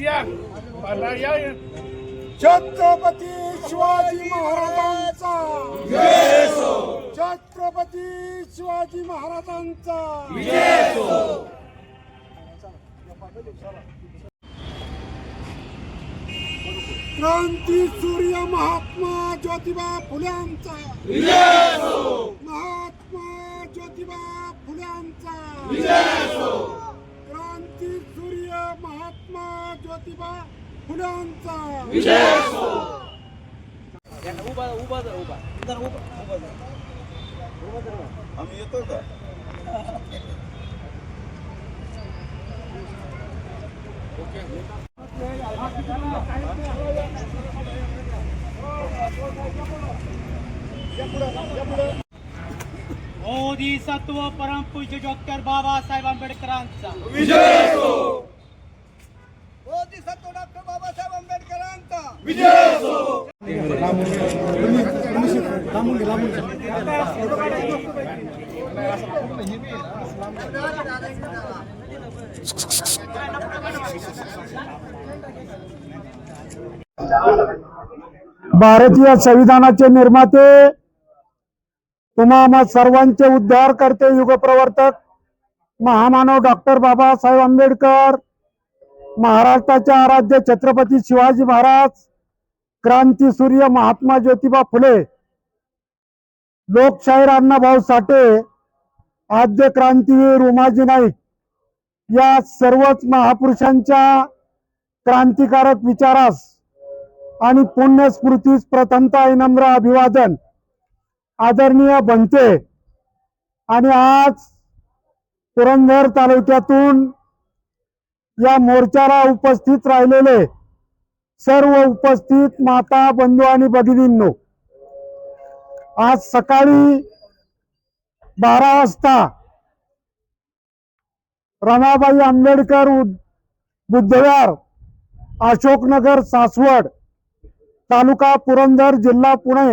या मला या. छत्रपती शिवाजी महाराजांचा. छत्रपती शिवाजी महाराजांचा. क्रांती सूर्य महात्मा ज्योतिबा फुल्यांचा फुल्यांचा मोदी सत्व परमपूज्य डॉक्टर बाबासाहेब आंबेडकरांचा. मोदी सत्व डॉक्टर बाबासाहेब आंबेडकरांचा भारतीय संविधानाचे निर्माते तुम्हा सर्वांचे उद्धार करते युगप्रवर्तक महामानव डॉक्टर बाबासाहेब आंबेडकर महाराष्ट्राचे आराध्य छत्रपती शिवाजी महाराज क्रांती सूर्य महात्मा ज्योतिबा फुले लोकशाहीर अण्णाभाऊ साठे आद्य क्रांतीवीर उमाजी नाईक या सर्वच महापुरुषांच्या क्रांतिकारक विचारास आणि पुण्यस्मृतीस प्रथमता विनम्र अभिवादन. आदरणीय बनते. आणि आज पुरंदर तालुक्यातून या मोर्चाला उपस्थित राहिलेले सर्व उपस्थित माता बंधू आणि भगिनींनो आज सकाळी बारा वाजता रमाबाई आंबेडकर बुद्धवार अशोकनगर सासवड तालुका पुरंदर जिल्हा पुणे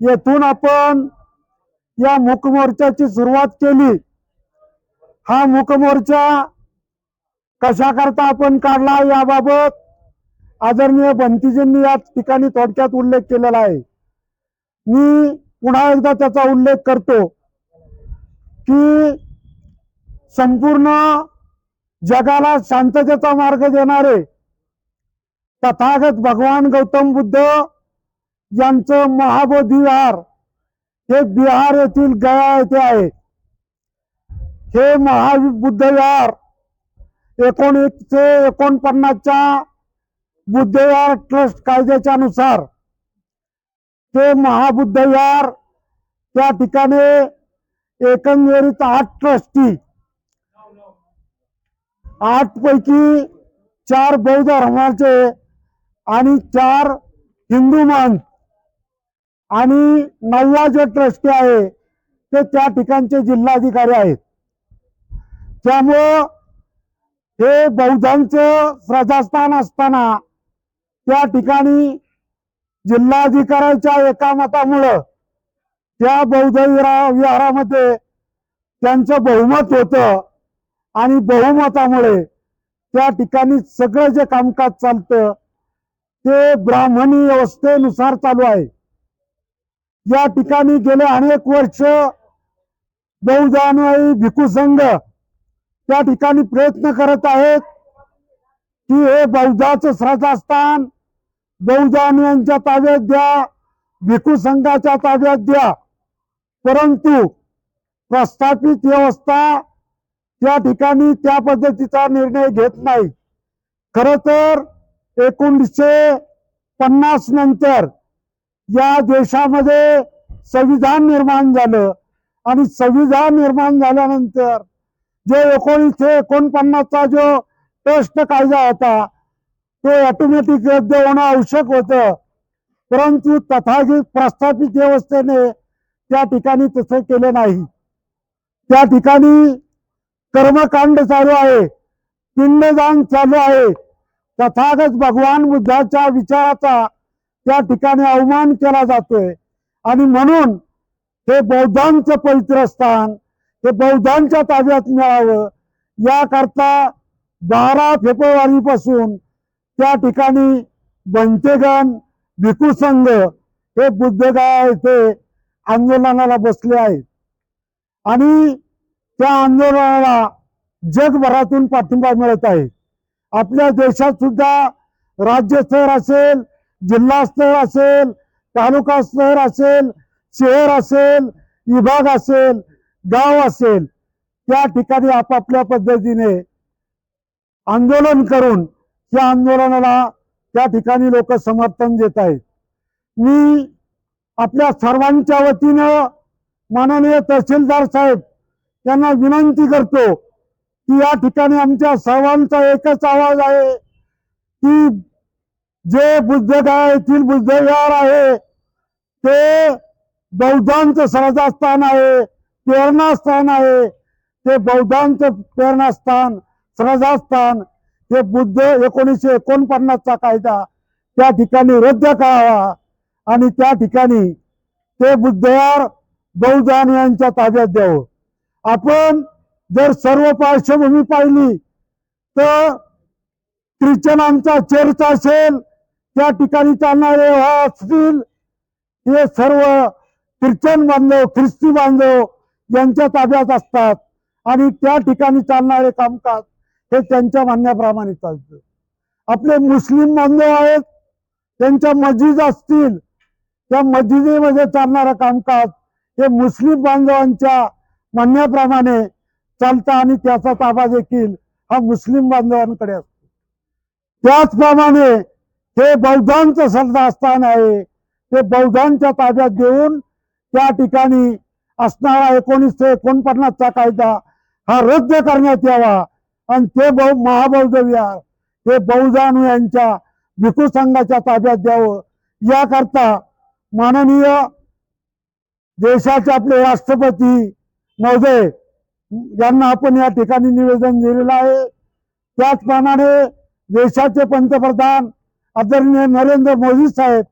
येथून आपण या मुकमोर्चाची सुरुवात केली. हा मुकमोर्चा कशाकरता आपण काढला याबाबत आदरणीय बंतीजींनी या ठिकाणी थोडक्यात उल्लेख केलेला आहे. मी पुन्हा एकदा त्याचा उल्लेख करतो की संपूर्ण जगाला शांततेचा मार्ग देणारे तथागत भगवान गौतम बुद्ध यांचं महाबोधी विहार हे बिहार येथील गया येथे आहे. हे महाबुद्ध विहार एकोणीसशे एकोणपन्नासच्या बुद्धयार ट्रस्ट कायद्याच्या नुसार ते महाबुद्धयार त्या ठिकाणी एकंदरीत आठ ट्रस्टी आठ पैकी चार बौद्ध धर्माचे आणि चार हिंदू मन आणि नववा जे ट्रस्टी आहे ते त्या ठिकाणचे जिल्हाधिकारी आहेत. त्यामुळं हे बौद्धांचं श्रद्धास्थान असताना त्या ठिकाणी जिल्हाधिकाऱ्याच्या एका मतामुळं त्या बौद्ध विहारामध्ये त्यांचं बहुमत होतं आणि बहुमतामुळे त्या ठिकाणी सगळं जे कामकाज चालतं ते ब्राह्मणी व्यवस्थेनुसार चालू आहे. या ठिकाणी गेले अनेक वर्ष बौद्ध भिकू संघ त्या ठिकाणी प्रयत्न करत आहेत की हे बौद्धाचं श्रद्धास्थान बौद्ध यांच्या ताब्यात द्या भिकू संघाच्या ताब्यात द्या. परंतु प्रस्थापित व्यवस्था त्या ठिकाणी त्या पद्धतीचा निर्णय घेत नाही. खर तर एकोणीसशे पन्नास नंतर या देशामध्ये संविधान निर्माण झालं आणि संविधान निर्माण झाल्यानंतर जे एकोणीसशे एकोणपन्नासचा जो टेस्ट कायदा होता तो ऑटोमॅटिक रद्द होणं आवश्यक होतं. परंतु तथागत प्रस्थापित व्यवस्थेने त्या ठिकाणी तसं केलं नाही. त्या ठिकाणी कर्मकांड चालू आहे. पिंडदान चालू आहे. तथागत भगवान बुद्धाच्या विचाराचा त्या ठिकाणी अवमान केला जातोय. आणि म्हणून हे बौद्धांचं पवित्र स्थान हे बौद्धांच्या ताब्यात मिळावं याकरता बारा फेब्रुवारी पासून त्या ठिकाणी बनतेगण भिकू संघ हे बुद्धगया येथे आंदोलनाला बसले आहेत. आणि त्या आंदोलनाला जगभरातून पाठिंबा मिळत आहे. आपल्या देशात सुद्धा राज्यस्तर असेल जिल्हास्तर असेल तालुका स्तर असेल शहर असेल विभाग असेल गाव असेल त्या ठिकाणी आपापल्या पद्धतीने आंदोलन करून या आंदोलनाला त्या ठिकाणी लोक समर्थन देत आहेत. मी आपल्या सर्वांच्या वतीनं माननीय तहसीलदार साहेब यांना विनंती करतो की या ठिकाणी आमच्या सर्वांचा एकच आवाज आहे की जे बुद्धगया येथील बुद्धविहार आहे ते बौद्धांचं श्रद्धास्थान आहे प्रेरणास्थान आहे. ते बौद्धांचं प्रेरणास्थान श्रद्धास्थान हे बुद्ध एकोणीसशे एकोणपन्नासचा कायदा त्या ठिकाणी रद्द करावा. आणि त्या ठिकाणी ते बुद्धवार बहुजन यांच्या ताब्यात द्यावं. आपण जर सर्व पार्श्वभूमी पाहिली तर ख्रिश्चनांचा चर्च असेल त्या ठिकाणी चालणारे असतील हे सर्व ख्रिश्चन बांधव ख्रिस्ती बांधव यांच्या ताब्यात असतात. आणि त्या ठिकाणी चालणारे कामकाज हे त्यांच्या मानण्याप्रमाणे चालतं. आपले मुस्लिम बांधव आहेत त्यांच्या मस्जिद असतील त्या मस्जिदीमध्ये चालणारं कामकाज हे मुस्लिम बांधवांच्या म्हणण्याप्रमाणे चालतं आणि त्याचा ताबा देखील हा मुस्लिम बांधवांकडे असतो. त्याचप्रमाणे हे बौद्धांचं श्रद्धास्थान आहे ते बौद्धांच्या ताब्यात देऊन त्या ठिकाणी असणारा एकोणीसशे एकोणपन्नासचा कायदा हा रद्द करण्यात यावा आणि ते बहु महाबौद्ध विहार हे बहुजानू यांच्या भिकू संघाच्या ताब्यात द्यावं. याकरता माननीय देशाचे आपले राष्ट्रपती महोदय यांना आपण या ठिकाणी निवेदन दिलेलं आहे. त्याचप्रमाणे देशाचे पंतप्रधान आदरणीय नरेंद्र मोदी साहेब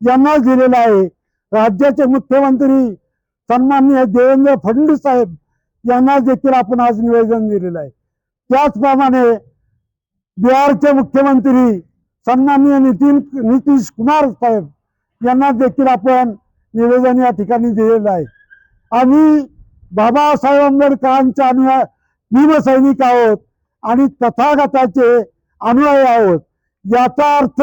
यांना दिलेलं आहे. राज्याचे मुख्यमंत्री सन्माननीय देवेंद्र फडणवीस साहेब यांना देखील आपण आज निवेदन दिलेलं आहे. त्याचप्रमाणे बिहारचे मुख्यमंत्री सन्माननीय नितीन नितीश कुमार साहेब यांना देखील आपण निवेदन या ठिकाणी दिलेलं आहे. आम्ही बाबासाहेब आंबेडकरांच्या अनुया भीमसैनिक आहोत आणि तथागताचे अनुयायी आहोत. याचा अर्थ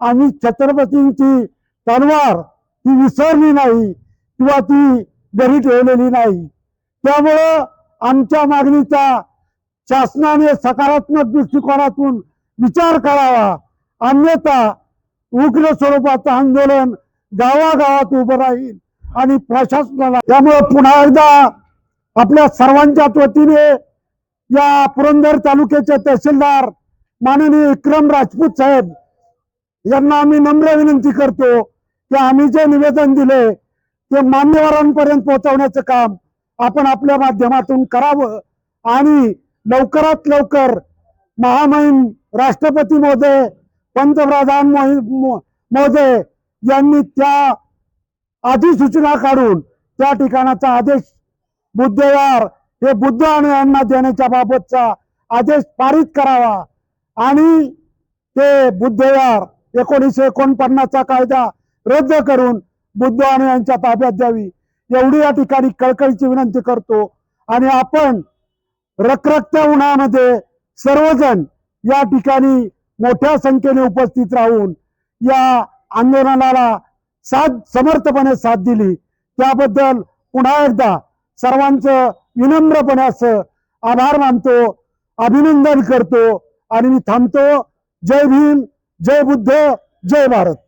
आम्ही छत्रपतींची तलवार ती विसरली नाही किंवा ती घरी ठेवलेली नाही. त्यामुळं आमच्या मागणीचा शासनाने सकारात्मक दृष्टिकोनातून विचार करावा. अन्यथा उग्र स्वरूपाचं आंदोलन गावागावात उभं राहील आणि प्रशासनाला त्यामुळे पुन्हा एकदा आपल्या सर्वांच्याच वतीने या पुरंदर तालुक्याचे तहसीलदार माननीय विक्रम राजपूत साहेब यांना आम्ही नम्र विनंती करतो की आम्ही जे निवेदन दिले ते मान्यवरांपर्यंत पोहोचवण्याचं काम आपण आपल्या माध्यमातून करावं आणि लवकरात लवकर महामहिम राष्ट्रपती महोदय पंतप्रधान मोहि- महोदय यांनी त्या अधिसूचना काढून त्या ठिकाणाचा आदेश बुद्धवार हे बुद्ध आणि यांना देण्याच्या बाबतचा आदेश पारित करावा. आणि ते बुद्धवार एकोणीसशे एकोणपन्नासचा कायदा रद्द करून बुद्ध आणि यांच्या ताब्यात द्यावी. एवढी या ठिकाणी कळकळीची विनंती करतो. आणि आपण रखरखत्या उन्हामध्ये सर्वजण या ठिकाणी मोठ्या संख्येने उपस्थित राहून या आंदोलनाला साथ समर्थपणे साथ दिली. त्याबद्दल पुन्हा एकदा सर्वांचं विनम्रपणे असं आभार मानतो अभिनंदन करतो आणि मी थांबतो. जय भीम जय बुद्ध जय भारत.